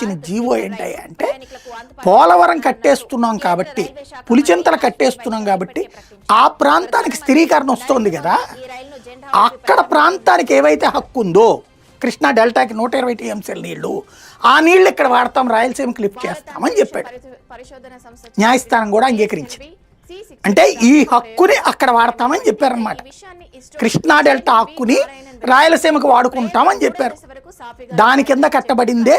ఇచ్చిన జీవో ఏంటి అంటే పోలవరం కట్టేస్తున్నాం కాబట్టి పులిచింతలు కట్టేస్తున్నాం కాబట్టి ఆ ప్రాంతానికి స్థిరీకరణ వస్తుంది కదా. అక్కడ ప్రాంతానికి ఏవైతే హక్కు ఉందో కృష్ణా డెల్టాకి నూట ఇరవై టీఎంసీల నీళ్ళు ఆ నీళ్ళు ఇక్కడ వాడతాం రాయలసీమకి లిఫ్ట్ చేస్తామని చెప్పాడు. న్యాయస్థానం కూడా అంగీకరించింది. అంటే ఈ హక్కుని అక్కడ వాడతామని చెప్పారనమాట కృష్ణా డెల్టా హక్కుని రాయలసీమకు వాడుకుంటామని చెప్పారు. దాని కింద కట్టబడిందే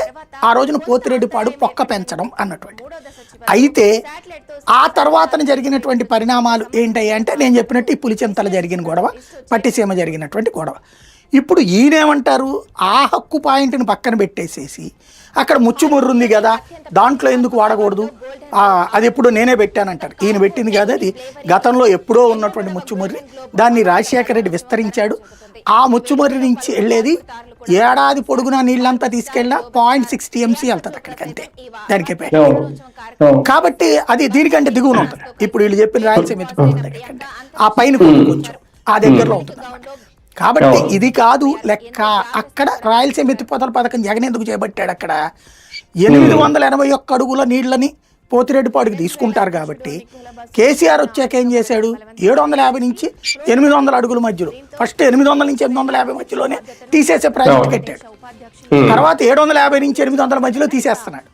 ఆ రోజున పోతిరెడ్డిపాడు పొక్క పెంచడం అన్నటువంటి. అయితే ఆ తర్వాతన జరిగినటువంటి పరిణామాలు ఏంటయ్యా అంటే నేను చెప్పినట్టు ఈ పులిచింతల జరిగిన గొడవ పట్టిసీమ జరిగినటువంటి గొడవ. ఇప్పుడు ఈయనేమంటారు? ఆ హక్కు పాయింట్ని పక్కన పెట్టేసేసి అక్కడ ముచ్చుముర్రు ఉంది కదా దాంట్లో ఎందుకు వాడకూడదు? అది ఎప్పుడు నేనే పెట్టానంటారు ఈయన పెట్టింది కాదు అది. గతంలో ఎప్పుడో ఉన్నటువంటి ముచ్చుముర్రి. దాన్ని రాజశేఖర రెడ్డి విస్తరించాడు. ఆ ముచ్చుమర్రి నుంచి వెళ్ళేది ఏడాది పొడుగునా నీళ్ళంతా తీసుకెళ్ళా పాయింట్ సిక్స్ టీఎంసీ వెళ్తుంది అక్కడికి అంతే దానికే అవును. కాబట్టి అది దీనికంటే దిగువన ఉంటుంది. ఇప్పుడు వీళ్ళు చెప్పిన రాయలసీమ ఎత్తిపోతల దగ్గర కంటే ఆ పైన కొంచెం. ఆ దగ్గరలో ఉంటుంది. కాబట్టి ఇది కాదు లెక్క. అక్కడ రాయలసీమ ఎత్తిపోతల పథకం జగన్ ఎందుకు చేపట్టాడు అక్కడ? ఎనిమిది వందల ఎనభై ఒక్క అడుగుల నీళ్ళని పోతిరెడ్డిపాడుకి తీసుకుంటారు కాబట్టి కేసీఆర్ వచ్చాక ఏం చేశాడు? ఏడు వందల యాభై నుంచి ఎనిమిది వందల అడుగుల మధ్యలో ఫస్ట్ ఎనిమిది వందల నుంచి ఎనిమిది వందల యాభై మధ్యలోనే తీసేసే ప్రాజెక్ట్ కట్టాడు. తర్వాత ఏడు వందల యాభై నుంచి ఎనిమిది వందల మధ్యలో తీసేస్తున్నాడు.